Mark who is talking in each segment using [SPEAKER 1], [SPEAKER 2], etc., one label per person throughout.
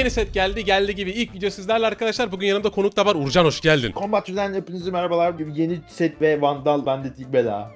[SPEAKER 1] Yeni set geldi geldi gibi ilk video sizlerle arkadaşlar. Bugün yanımda konuk da var. Urcan hoş geldin.
[SPEAKER 2] Combat Türden hepinize merhabalar. Bir yeni set ve Vandal bende değil bela.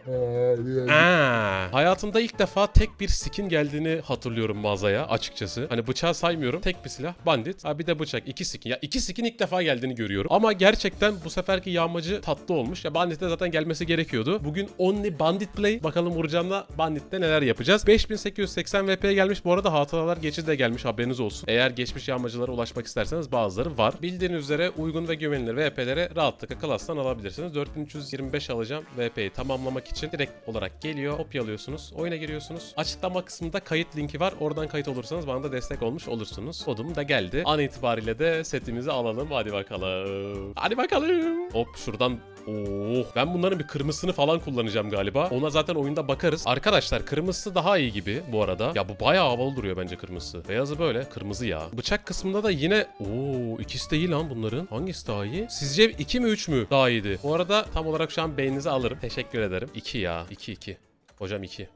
[SPEAKER 1] Aa, hayatımda ilk defa tek bir skin geldiğini hatırlıyorum mağazaya açıkçası. Hani bıçağı saymıyorum. Tek bir silah bandit. Ha bir de bıçak. iki skin. Ya iki skin ilk defa geldiğini görüyorum. Ama gerçekten bu seferki yağmacı tatlı olmuş. Ya bandit'te zaten gelmesi gerekiyordu. Bugün only bandit play. Bakalım Urcan'la bandit'te neler yapacağız. 5880 VP'ye gelmiş. Bu arada hatıralar geçici de gelmiş haberiniz olsun. Eğer geçmiş yağmacılara ulaşmak isterseniz bazıları var. Bildiğiniz üzere uygun ve güvenilir VP'lere rahatlıkla klastan alabilirsiniz. 4325 alacağım VP'yi tamamlamak için direkt olarak geliyor. Kopyalıyorsunuz. Oyuna giriyorsunuz. Açıklama kısmında kayıt linki var. Oradan kayıt olursanız bana da destek olmuş olursunuz. Kodum da geldi. An itibariyle de setimizi alalım. Hadi bakalım. Hadi bakalım. Hop şuradan Oh ben bunların bir kırmızısını falan kullanacağım galiba. Ona zaten oyunda bakarız. Arkadaşlar kırmızısı daha iyi gibi bu arada. Ya bu bayağı havalı duruyor bence kırmızısı. Beyazı böyle kırmızı ya. Bıçak kısmında da yine Oo ikisi de iyi lan bunların. Hangisi daha iyi? Sizce 2 mi 3 mü daha iyiydi? Bu arada tam olarak şu an beyninizi alırım. Teşekkür ederim. 2 ya. 2 2. Hocam 2.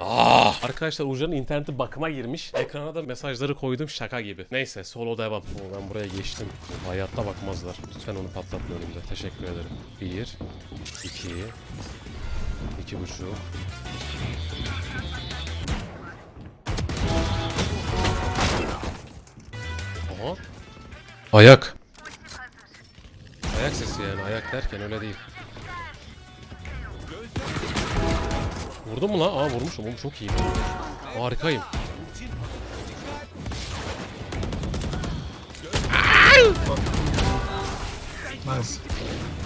[SPEAKER 1] Ah! Arkadaşlar Urcan'ın interneti bakıma girmiş. Ekrana da mesajları koydum şaka gibi. Neyse solo devam. Oo, ben buraya geçtim. Hayatta bakmazlar. Lütfen onu patlatma önümde. Teşekkür ederim. 1 2 2 buçuk. Aha. Ayak. Ayak sesi yani. Ayak derken öyle değil. Vurdu mu lan? Aa vurmuşum. Oğlum çok iyi. Harikayım.
[SPEAKER 3] Nice.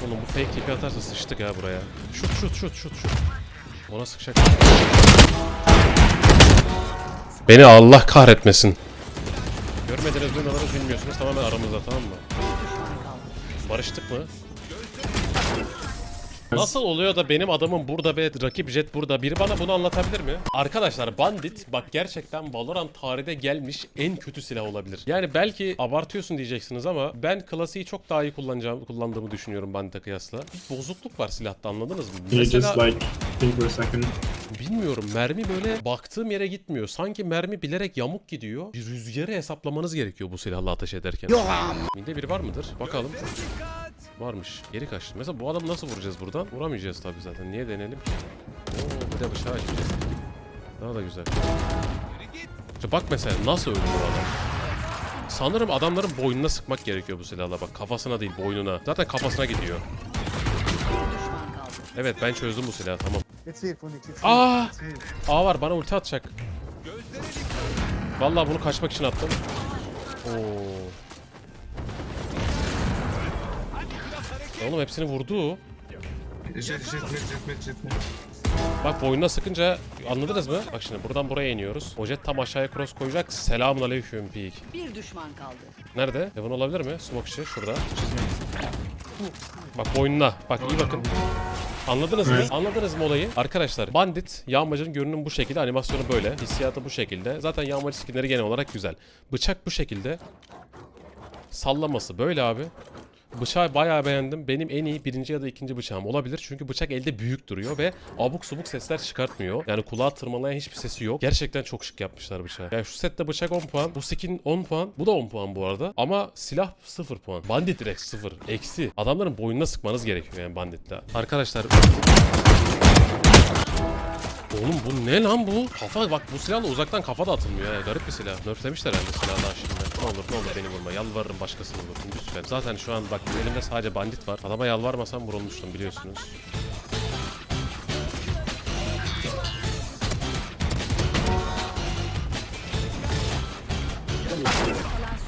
[SPEAKER 1] Oğlum bu fake tipi atarsa sıçtık ya buraya. Şut şut şut şut şut. Ona sıkacak. Beni Allah kahretmesin. Görmediniz duymadınız bilmiyorsunuz tamamen aramızda tamam mı? Barıştık mı? Nasıl oluyor da benim adamım burada ve rakip jet burada? Biri bana bunu anlatabilir mi? Arkadaşlar Bandit bak gerçekten Valorant tarihte gelmiş en kötü silah olabilir. Yani belki abartıyorsun diyeceksiniz ama ben klasiği çok daha iyi kullanacağım, kullandığımı düşünüyorum Bandit'e kıyasla. Bir bozukluk var silahta anladınız mı?
[SPEAKER 3] You
[SPEAKER 1] Bilmiyorum mermi böyle baktığım yere gitmiyor. Sanki mermi bilerek yamuk gidiyor. Bir rüzgarı hesaplamanız gerekiyor bu silahla ateş ederken. Minde biri var mıdır? Bakalım. Varmış. Geri kaçtı. Mesela bu adamı nasıl vuracağız buradan? Vuramayacağız tabii zaten. Niye deneyelim ki? Oo bir de bıçağı açacağız. Daha da güzel. İşte bak mesela nasıl öldü bu adam. Sanırım adamların boynuna sıkmak gerekiyor bu silahla bak. Kafasına değil boynuna. Zaten kafasına gidiyor. Evet ben çözdüm bu silahı tamam.
[SPEAKER 4] It's here, Phoenix. It's
[SPEAKER 1] Aa!
[SPEAKER 4] here. It's here.
[SPEAKER 1] A var bana ulti atacak. Vallahi bunu kaçmak için attım. Oo. Ya Oğlum hepsini vurdu.
[SPEAKER 3] Jet, jet, jet.
[SPEAKER 1] Bak boynuna sıkınca anladınız mı? Bak şimdi buradan buraya iniyoruz. O jet tam aşağıya cross koyacak. Selamun aleyküm peak.
[SPEAKER 5] Bir düşman kaldı.
[SPEAKER 1] Nerede? Heaven olabilir mi? Smoke işi şurada. Bak boynuna. Bak iyi bakın. Anladınız mı?
[SPEAKER 3] Evet.
[SPEAKER 1] Anladınız mı olayı? Arkadaşlar Bandit yağmacının görünümü bu şekilde, animasyonu böyle, hissiyatı bu şekilde. Zaten yağmacı skinleri genel olarak güzel. Bıçak bu şekilde. Sallaması böyle abi. Bıçağı bayağı beğendim. Benim en iyi birinci ya da ikinci bıçağım olabilir. Çünkü bıçak elde büyük duruyor ve abuk subuk sesler çıkartmıyor. Yani kulağa tırmalayan hiçbir sesi yok. Gerçekten çok şık yapmışlar bıçağı. Yani şu sette bıçak 10 puan. Bu skin 10 puan. Bu da 10 puan bu arada. Ama silah 0 puan. Bandit direkt 0. Eksi. Adamların boynuna sıkmanız gerekiyor yani banditle. Arkadaşlar Oğlum bu ne lan bu? Kafa bak bu silahla uzaktan kafa da atılmıyor ya. Garip bir silah. Nerflemişler herhalde silahı daha şimdi. Ne olur ne olur beni vurma. Yalvarırım başkasını vurun lütfen. Zaten şu an bak elimde sadece bandit var. Adama yalvarmasam vurulmuştum biliyorsunuz.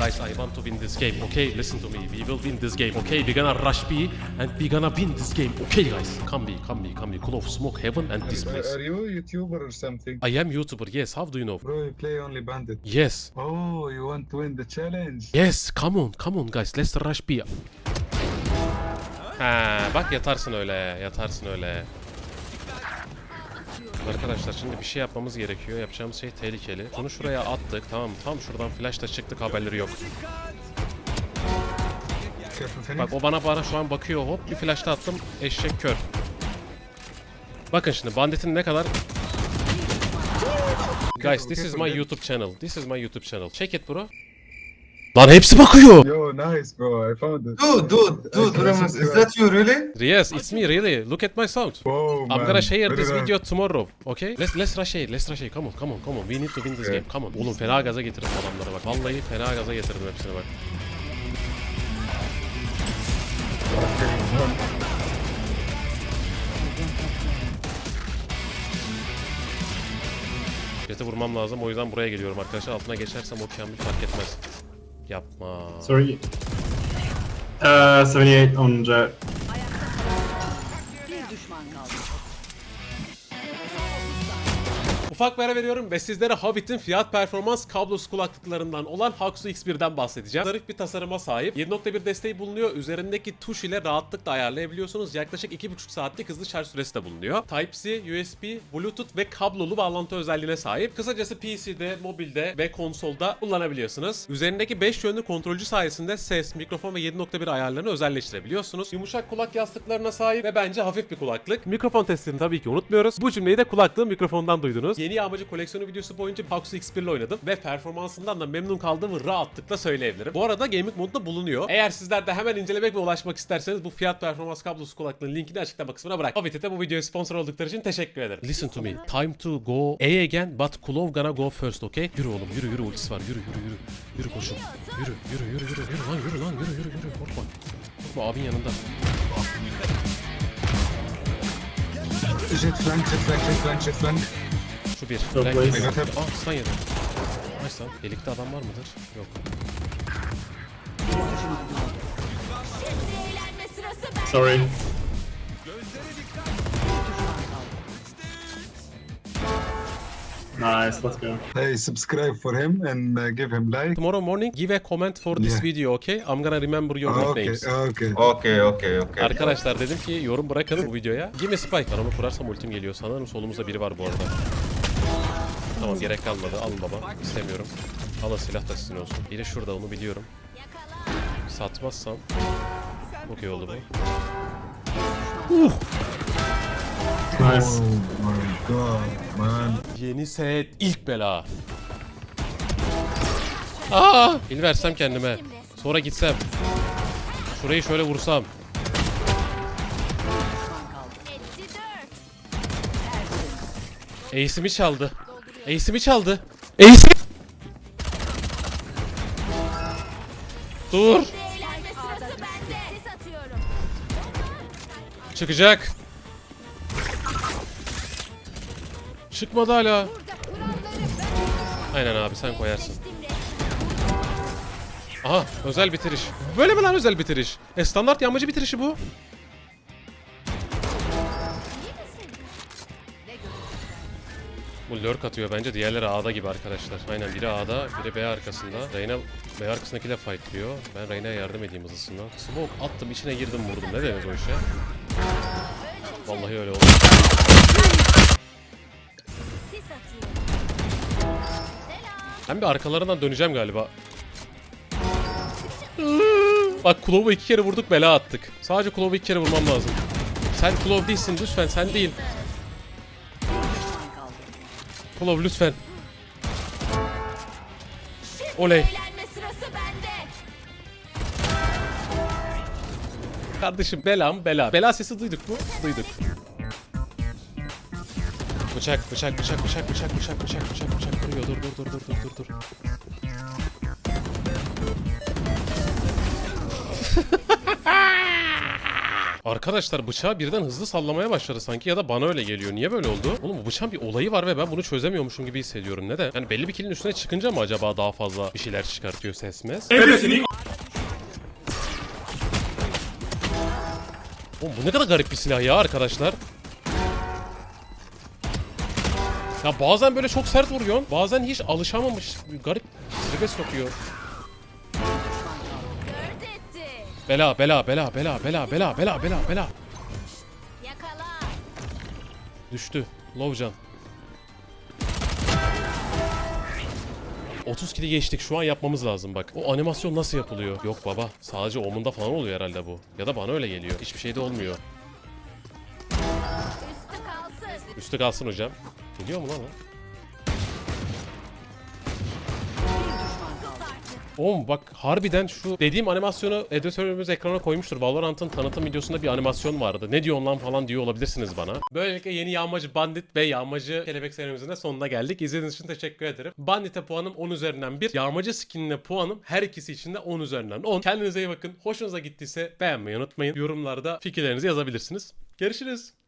[SPEAKER 1] Guys, I want to win this game, okay? Listen to me. We will win this game, okay? We're gonna rush B and we're gonna win this game, okay, guys? Come B, come B, come B. Clove, smoke, heaven, and this
[SPEAKER 3] Are,
[SPEAKER 1] place.
[SPEAKER 3] are you a YouTuber or something?
[SPEAKER 1] I am YouTuber, yes. How do you know?
[SPEAKER 3] Bro, you play only bandit.
[SPEAKER 1] Yes.
[SPEAKER 3] Oh, you want to win the challenge?
[SPEAKER 1] Yes, come on, come on guys. Let's rush B. Ha, bak yatarsın öyle, yatarsın öyle. Arkadaşlar şimdi bir şey yapmamız gerekiyor. Yapacağımız şey tehlikeli. Bunu şuraya attık tamam mı? Tam şuradan flashla çıktık haberleri yok. Bak o bana bana şu an bakıyor hop bir flashla attım eşek kör. Bakın şimdi banditin ne kadar Guys this is my YouTube channel. This is my YouTube channel. Check it bro. Lan hepsi bakıyor.
[SPEAKER 3] Yo, nice, bro. I found it.
[SPEAKER 4] Dude, dude, dude,
[SPEAKER 3] I
[SPEAKER 4] Ramos, is that you really?
[SPEAKER 1] Yes, it's me really. Look at my sound.
[SPEAKER 3] Whoa,
[SPEAKER 1] I'm
[SPEAKER 3] man.
[SPEAKER 1] gonna share this video tomorrow. Okay? Let's let's rush here. Let's rush here. Come on, come on, come on. We need to win this
[SPEAKER 3] Okay.
[SPEAKER 1] game. Come on. Oğlum fena gaza getirdim adamları bak. Vallahi fena gaza getirdim hepsini bak. Jet'e vurmam lazım. O yüzden buraya geliyorum arkadaşlar. Altına geçersem o kamil fark etmez. Yapma.
[SPEAKER 5] Sorry. Uh, 78 on jet.
[SPEAKER 6] Bir düşman kaldı.
[SPEAKER 1] Ufak bir ara veriyorum ve sizlere Hobbit'in fiyat performans kablosuz kulaklıklarından olan Haxu X1'den bahsedeceğim. Zarif bir tasarıma sahip. 7.1 desteği bulunuyor. Üzerindeki tuş ile rahatlıkla ayarlayabiliyorsunuz. Yaklaşık 2.5 saatlik hızlı şarj süresi de bulunuyor. Type-C, USB, Bluetooth ve kablolu bağlantı özelliğine sahip. Kısacası PC'de, mobilde ve konsolda kullanabiliyorsunuz. Üzerindeki 5 yönlü kontrolcü sayesinde ses, mikrofon ve 7.1 ayarlarını özelleştirebiliyorsunuz. Yumuşak kulak yastıklarına sahip ve bence hafif bir kulaklık. Mikrofon testini tabii ki unutmuyoruz. Bu cümleyi de kulaklığın mikrofondan duydunuz. Yeni yağmacı koleksiyonu videosu boyunca Paxo X1 ile oynadım ve performansından da memnun kaldığımı rahatlıkla söyleyebilirim. Bu arada gaming modda bulunuyor. Eğer sizler de hemen incelemek ve ulaşmak isterseniz bu fiyat performans kablosuz kulaklığın linkini açıklama kısmına bırak. De bu videoya sponsor oldukları için teşekkür ederim. Listen to me. Time to go A again but Kulov gonna go first okay? Yürü oğlum yürü yürü ultisi var yürü yürü yürü. Yürü koşun. Yürü yürü yürü yürü yürü lan yürü lan yürü yürü yürü korkma. Korkma abin yanında.
[SPEAKER 3] Jet flank, jet flank, jet flank, jet flank.
[SPEAKER 1] Şu bir.
[SPEAKER 5] Yok,
[SPEAKER 1] yedi.
[SPEAKER 3] iyi.
[SPEAKER 1] Aa stun. Nice lan. Delikte adam var mıdır? Yok.
[SPEAKER 5] Sorry. Nice, let's go.
[SPEAKER 3] Hey, subscribe for him and uh, give him like.
[SPEAKER 1] Tomorrow morning give a comment for this
[SPEAKER 3] Yeah.
[SPEAKER 1] video okay? I'm gonna remember your
[SPEAKER 3] Okay,
[SPEAKER 1] nicknames.
[SPEAKER 3] okay.
[SPEAKER 4] Okay, okay, okay.
[SPEAKER 1] Arkadaşlar dedim ki yorum bırakın bu videoya. Give me spike. Aramı kurarsam ultim geliyor. Sanırım solumuzda biri var bu arada. Tamam gerek kalmadı. Alın baba. İstemiyorum. Alın silah da sizin olsun. Biri şurada onu biliyorum. Satmazsam. Okey oldu bu.
[SPEAKER 5] Nice.
[SPEAKER 3] Oh man.
[SPEAKER 1] Yeni set ilk bela. Aa! Pil versem kendime. Sonra gitsem. Şurayı şöyle vursam. Ace'imi çaldı. Ace'imi çaldı. Ace'imi... Dur. Çıkacak. Çıkmadı hala. Aynen abi sen koyarsın. Aha özel bitiriş. Böyle mi lan özel bitiriş? E standart yağmacı bitirişi bu. Bu lurk atıyor bence. Diğerleri A'da gibi arkadaşlar. Aynen biri A'da, biri B arkasında. Reyna B arkasındakiyle fightlıyor. Ben Reyna'ya yardım edeyim hızlısından. Smoke attım, içine girdim vurdum. Ne deniz o işe? Vallahi öyle oldu. Ben bir arkalarından döneceğim galiba. Bak Klov'u iki kere vurduk bela attık. Sadece Klov'u iki kere vurmam lazım. Sen Klov değilsin lütfen sen değil. Klov lütfen. Oley. Kardeşim bela mı bela? Bela sesi duyduk mu? Duyduk. Bıçak bıçak bıçak bıçak bıçak bıçak bıçak bıçak bıçak vuruyor. Dur dur dur dur dur dur dur. Arkadaşlar bıçağı birden hızlı sallamaya başladı sanki ya da bana öyle geliyor. Niye böyle oldu? Oğlum bu bıçağın bir olayı var ve ben bunu çözemiyormuşum gibi hissediyorum. Neden? Yani belli bir kilin üstüne çıkınca mı acaba daha fazla bir şeyler çıkartıyor ses mes? Oğlum bu ne kadar garip bir silah ya arkadaşlar. Ya bazen böyle çok sert vuruyorsun. Bazen hiç alışamamış. Garip tribe sokuyor. Bela bela bela bela bela bela bela bela bela.
[SPEAKER 6] Yakala.
[SPEAKER 1] Düştü. Lovcan. 30 kili geçtik. Şu an yapmamız lazım bak. O animasyon nasıl yapılıyor? Yok baba. Sadece omunda falan oluyor herhalde bu. Ya da bana öyle geliyor. Hiçbir şeyde olmuyor.
[SPEAKER 6] Üstü kalsın.
[SPEAKER 1] Üstü kalsın hocam. Geliyor mu lan o? Oğlum bak harbiden şu dediğim animasyonu editörümüz ekrana koymuştur. Valorant'ın tanıtım videosunda bir animasyon vardı. Ne diyorsun lan falan diyor olabilirsiniz bana. Böylelikle yeni Yağmacı Bandit ve Yağmacı Kelebek serimizin de sonuna geldik. İzlediğiniz için teşekkür ederim. Bandit'e puanım 10 üzerinden 1. Yağmacı skinine puanım her ikisi için de 10 üzerinden 10. Kendinize iyi bakın. Hoşunuza gittiyse beğenmeyi unutmayın. Yorumlarda fikirlerinizi yazabilirsiniz. Görüşürüz.